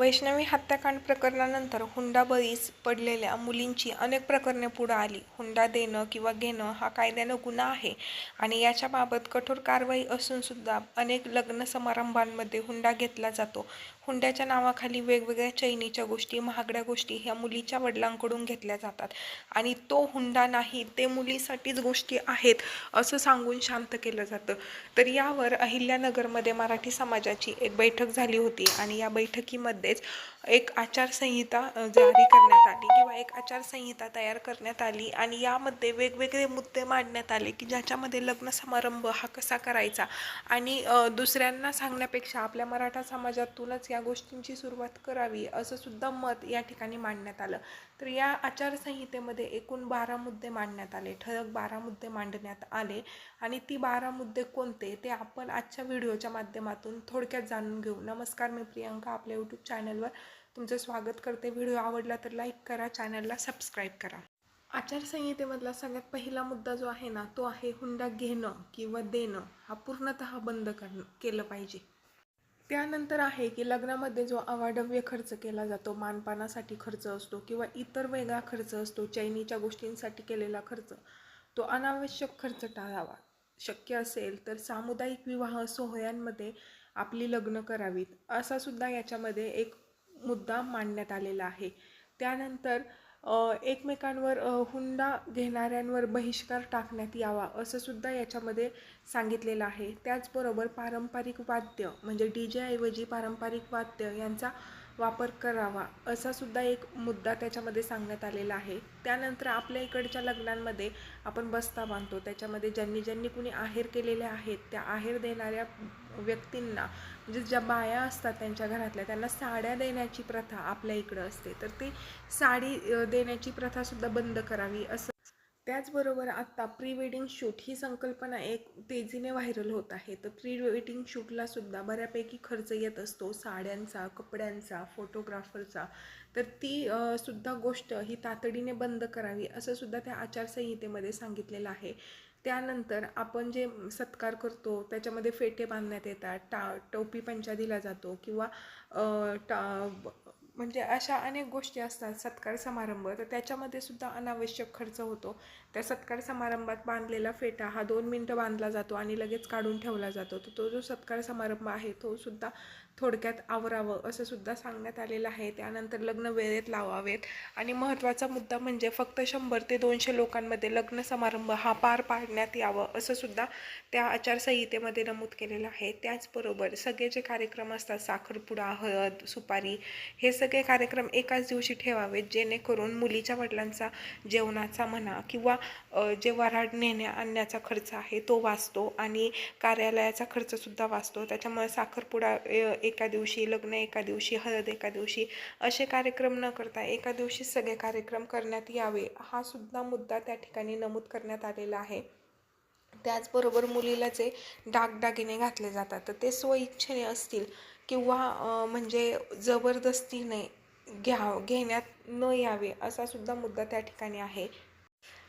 वैष्णवी हत्याकांड प्रकरणानंतर हुंडा बळीस पडलेल्या मुलींची अनेक प्रकरणे पुढे आली. हुंडा देणं किंवा घेणं हा कायद्यानं गुन्हा आहे आणि याच्याबाबत कठोर कारवाई असून सुद्धा अनेक लग्न समारंभांमध्ये हुंडा घेतला जातो. हुंड्याच्या नावाखाली वेगवेगळ्या चैनीच्या गोष्टी महागड्या गोष्टी ह्या मुलीच्या वडिलांकडून घेतल्या जातात आणि तो हुंडा नाही ते मुलीसाठीच गोष्टी आहेत असं सांगून शांत केलं जातं. तर यावर अहिल्यानगरमध्ये मराठी समाजाची एक बैठक झाली होती आणि या बैठकीमध्ये बैठकीमध्येच एक आचारसंहिता जारी करण्यात आली किंवा एक आचारसंहिता तयार करण्यात आली आणि यामध्ये वेगवेगळे मुद्दे मांडण्यात आले की ज्याच्यामध्ये लग्न समारंभ हा कसा करायचा आणि दुसऱ्यांना सांगण्यापेक्षा आपल्या मराठा समाजातूनच या गोष्टींची सुरुवात करावी असं सुद्धा मत या ठिकाणी मांडण्यात आलं. तर या आचारसंहितेमध्ये एकूण बारा मुद्दे मांडण्यात आले. ठळक बारा मुद्दे मांडण्यात आले आणि ती बारा मुद्दे कोणते ते आपण आजच्या व्हिडिओच्या माध्यमातून थोडक्यात जाणून घेऊ. नमस्कार मी प्रियंका आपल्या यूट्यूब चॅनलवर तुमचं स्वागत करते. व्हिडिओ आवडला तर लाईक करा चॅनलला सबस्क्राईब करा. आचारसंहितेमधला सगळ्यात पहिला मुद्दा जो आहे ना तो आहे हुंडा घेणं किंवा देणं हा पूर्णतः बंद कर केलं पाहिजे. त्यानंतर आहे की लग्नामध्ये जो अवाढव्य खर्च केला जातो मानपानासाठी खर्च असतो किंवा इतर वेगळा खर्च असतो चैनीच्या गोष्टींसाठी केलेला खर्च तो अनावश्यक खर्च टाळावा. शक्य असेल तर सामुदायिक विवाह सोहळ्यांमध्ये आपली लग्न करावीत असा सुद्धा याच्यामध्ये एक मुद्दा मांडण्यात आलेला आहे. त्यानंतर एकमेकांवर हुंडा घेणाऱ्यांवर बहिष्कार टाकण्यात यावा असं सुद्धा याच्यामध्ये सांगितलेलं आहे. त्याचबरोबर पारंपरिक वाद्य म्हणजे डी जेऐवजी पारंपरिक वाद्य यांचा वापर करावा असा सुद्धा एक मुद्दा त्याच्यामध्ये सांगण्यात आलेला आहे. त्यानंतर आपल्या इकडच्या लग्नांमध्ये आपण बस्ता बांधतो. त्याच्यामध्ये ज्यांनी ज्यांनी कुणी आहेर केलेले आहेत त्या आहेर देणाऱ्या व्यक्तींना म्हणजे ज्या बाया असतात त्यांच्या घरातल्या त्यांना साड्या देण्याची प्रथा आपल्या इकडं असते. तर ती साडी देण्याची प्रथासुद्धा बंद करावी असं त्याचबरोबर आत्ता प्री वेडिंग शूट ही संकल्पना एक तेजीने व्हायरल होत आहे. तर प्री वेडिंग शूटलासुद्धा बऱ्यापैकी खर्च येत असतो. साड्यांचा कपड्यांचा फोटोग्राफरचा तर ती सुद्धा गोष्ट ही तातडीने बंद करावी असं सुद्धा त्या आचारसंहितेमध्ये सांगितलेलं आहे. त्यानंतर आपण जे सत्कार करतो त्याच्यामध्ये फेटे बांधण्यात येतात टा टोपी पंचा दिला जातो किंवा टा म्हणजे अशा अनेक गोष्टी असतात सत्कार समारंभ. तर त्याच्यामध्ये सुद्धा अनावश्यक खर्च होतो. त्या सत्कार समारंभात बांधलेला फेटा हा दोन मिनटं बांधला जातो आणि लगेच काढून ठेवला जातो. तर तो जो सत्कार समारंभ आहे तो सुद्धा थोडक्यात आवरावं असं सुद्धा सांगण्यात आलेलं आहे. त्यानंतर लग्न वेळेत लावावेत. आणि महत्त्वाचा मुद्दा म्हणजे फक्त शंभर ते दोनशे लोकांमध्ये लग्न समारंभ हा पार पाडण्यात यावं असं सुद्धा त्या आचारसंहितेमध्ये नमूद केलेलं आहे. त्याचबरोबर सगळे जे कार्यक्रम असतात साखरपुडा हळद सुपारी हे सगळे कार्यक्रम एकाच दिवशी ठेवावेत जेणेकरून मुलीच्या वडिलांचा जेवणाचा म्हणा किंवा जे वऱ्हाड नेण्या आणण्याचा खर्च आहे तो वाचतो आणि कार्यालयाचा खर्चसुद्धा वाचतो. त्याच्यामुळे साखरपुडा एका दिवशी लग्न एका दिवशी हळद एका दिवशी असे कार्यक्रम न करता एका दिवशी सगळे कार्यक्रम करण्यात यावे हा सुद्धा मुद्दा त्या ठिकाणी नमूद करण्यात आलेला आहे. त्याचबरोबर मुलीला जे दागदागिने घातले जातात तर ते स्वइच्छेने असतील. किंवा म्हणजे जबरदस्तीने घ्या घेण्यात न यावे असा सुद्धा मुद्दा त्या ठिकाणी आहे.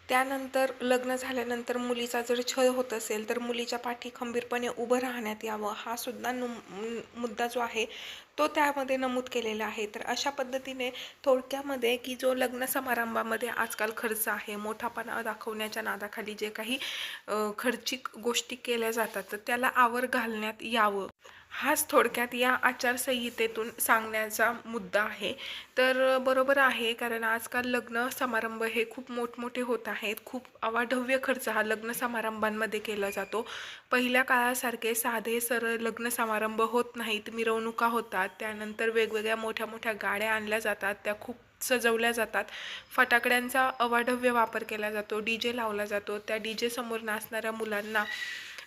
त्यानंतर लग्न झाल्यानंतर मुलीचा जर छळ होत असेल तर मुलीच्या पाठी खंबीरपणे उभं राहण्यात यावं हा सुद्धा नु मुद्दा जो आहे तो त्यामध्ये नमूद केलेला आहे. तर अशा पद्धतीने थोडक्यामध्ये की जो लग्न समारंभामध्ये आजकाल खर्च आहे मोठापणा दाखवण्याच्या नादाखाली जे काही खर्चिक गोष्टी केल्या जातात तर त्याला आवर घालण्यात यावं. हाच थोडक्यात या आचारसंहितेतून सांगण्याचा मुद्दा आहे. तर बरोबर आहे कारण आजकाल लग्न समारंभ हे खूप मोठमोठे होत आहेत. खूप अवाढव्य खर्च हा लग्न समारंभांमध्ये केला जातो. पहिल्या काळासारखे साधे सरळ लग्न समारंभ होत नाहीत मिरवणुका होतात त्यानंतर वेगवेगळ्या मोठ्या मोठ्या गाड्या आणल्या जातात त्या खूप सजवल्या जातात. फटाकड्यांचा अवाढव्य वापर केला जातो डी जे लावला जातो त्या डी जेसमोर नाचणाऱ्या मुलांना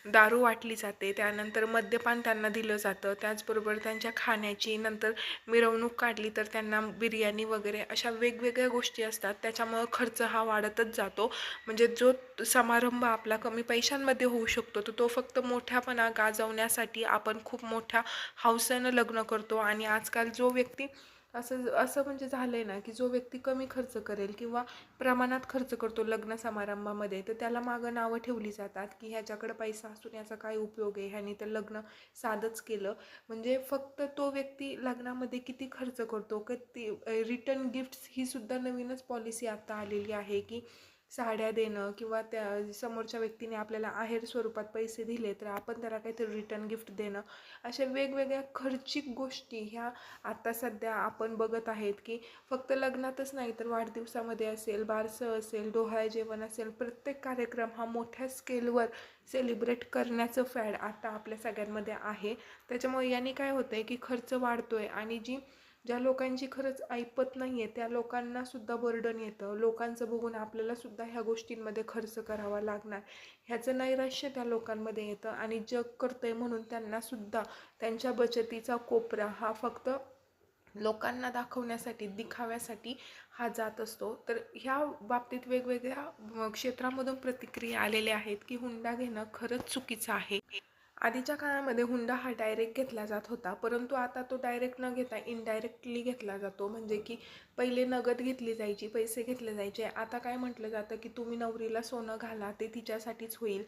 दारू वाटली जाते त्यानंतर मद्यपान त्यांना दिलं जातं त्याचबरोबर त्यांच्या खाण्याची नंतर मिरवणूक काढली तर त्यांना बिर्याणी वगैरे अशा वेगवेगळ्या गोष्टी असतात. त्याच्यामुळं खर्च हा वाढतच जातो. म्हणजे जो समारंभ आपला कमी पैशांमध्ये होऊ शकतो तर तो फक्त मोठ्यापणा गाजवण्यासाठी आपण खूप मोठ्या हौसेनं लग्न करतो. आणि आजकाल जो व्यक्ती असं असं म्हणजे झालं आहे ना की जो व्यक्ती कमी खर्च करेल किंवा प्रमाणात खर्च करतो लग्न समारंभामध्ये तर त्याला मागं नावं ठेवली जातात की ह्याच्याकडं पैसा असून याचा काय उपयोग आहे? ह्याने तर लग्न साधंच केलं. म्हणजे फक्त तो व्यक्ती लग्नामध्ये किती खर्च करतो किती रिटर्न गिफ्ट्स ही सुद्धा नवीनच पॉलिसी आता आलेली आहे की साड्या देणं किंवा त्या समोरच्या व्यक्तीने आपल्याला आहेर स्वरूपात पैसे दिले तर आपण त्याला काहीतरी रिटर्न गिफ्ट देणं. अशा वेगवेगळ्या खर्चिक गोष्टी ह्या आता सध्या आपण बघत आहेत की फक्त लग्नातच नाही तर वाढदिवसामध्ये असेल बारसं असेल डोहाळे जेवण असेल प्रत्येक कार्यक्रम हा मोठ्या स्केलवर सेलिब्रेट करण्याचं फॅड आता आपल्या सगळ्यांमध्ये आहे. त्याच्यामुळे यांनी काय होतं आहे की खर्च वाढतो आहे आणि जी ज्या लोकांची खरंच ऐपत नाही आहे त्या लोकांनासुद्धा बर्डन येतं. लोकांचं बघून आपल्यालासुद्धा ह्या गोष्टींमध्ये खर्च करावा लागणार. ह्याचं नैराश्य त्या लोकांमध्ये येतं आणि जग करतं आहे म्हणून त्यांनासुद्धा त्यांच्या बचतीचा कोपरा हा फक्त लोकांना दाखवण्यासाठी दिखाव्यासाठी हा जात असतो. तर ह्या बाबतीत वेगवेगळ्या क्षेत्रामधून प्रतिक्रिया आलेल्या आहेत की हुंडा घेणं खरंच चुकीचं आहे. आधीच्या काळामध्ये हुंडा हा डायरेक्ट घेतला जात होता परंतु आता तो डायरेक्ट न घेता इनडायरेक्टली घेतला जातो. म्हणजे की पहिले नगद घेतली जायची पैसे घेतले जायचे. आता काय म्हटलं जातं की तुम्ही नवरीला सोनं घाला ते तिच्यासाठीच होईल.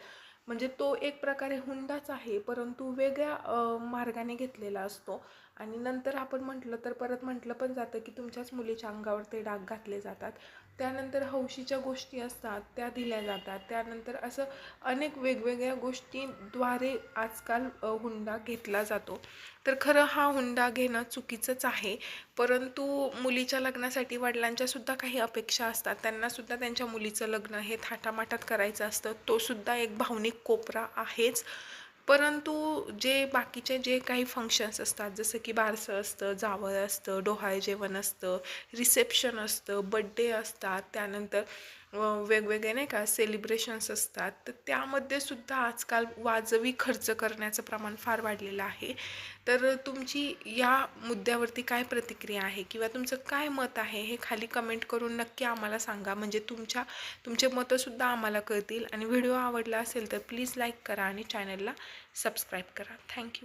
म्हणजे तो एक प्रकारे हुंडाच आहे परंतु वेगळ्या मार्गाने घेतलेला असतो. आणि नंतर आपण म्हटलं तर परत म्हटलं पण जातं की तुमच्याच मुलीच्या अंगावर ते डाग घातले जातात. त्यानंतर हौशीच्या गोष्टी असतात त्या दिल्या जातात. त्यानंतर असं अनेक वेगवेगळ्या गोष्टींद्वारे आजकाल हुंडा घेतला जातो. तर खरं हा हुंडा घेणं चुकीचंच आहे. परंतु मुलीच्या लग्नासाठी वडिलांच्यासुद्धा काही अपेक्षा असतात. त्यांनासुद्धा त्यांच्या मुलीचं लग्न हे थाटामाटात करायचं असतं. तोसुद्धा एक भावनिक कोपरा आहेच. परंतु जे बाकीचे जे काही फंक्शन्स असतात जसं की बारसं असतं जावळ असतं डोहाळे जेवण असतं रिसेप्शन असतं बड्डे असतात त्यानंतर वेगवेगळे नाही का सेलिब्रेशन्स असतात. तर त्यामध्ये सुद्धा आजकाल वाजवी खर्च करण्याचं प्रमाण फार वाढलेलं आहे. तर तुमची या मुद्द्यावरती काय प्रतिक्रिया आहे? किंवा तुमचं काय मत आहे? हे खाली कमेंट करून नक्की आम्हाला सांगा. म्हणजे तुमच्या तुमचे मतंसुद्धा आम्हाला कळतील. आणि व्हिडिओ आवडला असेल तर प्लीज लाईक करा आणि चॅनलला सबस्क्राईब करा. थँक्यू